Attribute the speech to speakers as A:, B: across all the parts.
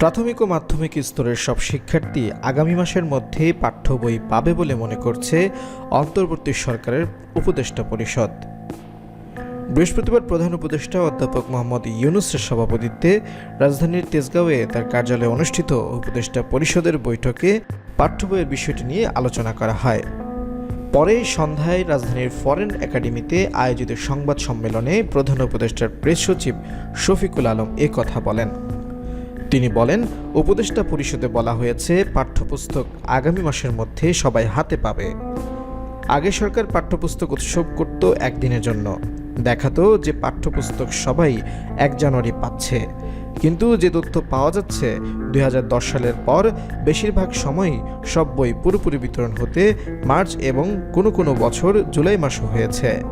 A: প্রাথমিক ও মাধ্যমিক স্তরের সব শিক্ষার্থী আগামী মাসের মধ্যে পাঠ্য বই পাবে বলে মনে করছে অন্তর্বর্তী সরকারের উপদেষ্টা পরিষদ। বৃহস্পতিবার প্রধান উপদেষ্টা অধ্যাপক মোহাম্মদ ইউনুসের সভাপতিত্বে রাজধানীর তেজগাঁওয়ে তার কার্যালয়ে অনুষ্ঠিত উপদেষ্টা পরিষদের বৈঠকে পাঠ্য বইয়ের বিষয়টি নিয়ে আলোচনা করা হয়। পরে সন্ধ্যায় রাজধানীর ফরেন একাডেমিতে আয়োজিত সংবাদ সম্মেলনে প্রধান উপদেষ্টার প্রেস সচিব শফিকুল আলম এ কথা বলেন। তিনি বলেন, উপদেষ্টা পরিষদে বলা হয়েছে, পাঠ্যপুস্তক আগামী মাসের মধ্যে সবাই হাতে পাবে। আগে সরকার পাঠ্যপুস্তক উৎসব করত একদিনের জন্য। দেখাতো যে পাঠ্যপুস্তক সবাই এক জানুয়ারি পাচ্ছে। কিন্তু যে তথ্য পাওয়া যাচ্ছে, দুই হাজার দশ সালের পর বেশিরভাগ সময়ই সব বই পুরোপুরি বিতরণ হতে মার্চ এবং কোনো কোনো বছর জুলাই মাসও হয়েছে।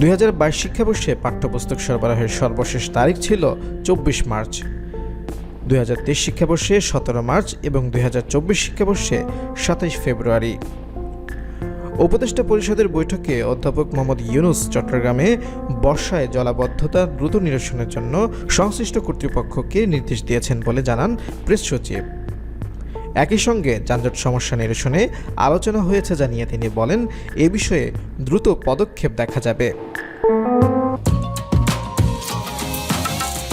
A: দুই হাজার বাইশ শিক্ষাবর্ষে পাঠ্যপুস্তক সরবরাহের সর্বশেষ তারিখ ছিল চব্বিশ মার্চ। দুই হাজার তেইশ শিক্ষাবর্ষে সতেরো মার্চ এবং দুই চব্বিশ শিক্ষাবর্ষে সাতাইশ ফেব্রুয়ারি। উপদেষ্টা পরিষদের বৈঠকে অধ্যাপক মোহাম্মদ ইউনুস চট্টগ্রামে বর্ষায় জলাবদ্ধতা দ্রুত নিরসনের জন্য সংশ্লিষ্ট কর্তৃপক্ষকে নির্দেশ দিয়েছেন বলে জানান প্রেস সচিব। একই সঙ্গে যানজট সমস্যা নিরসনে আলোচনা হয়েছে জানিয়ে তিনি বলেন, এ বিষয়ে দ্রুত পদক্ষেপ দেখা যাবে।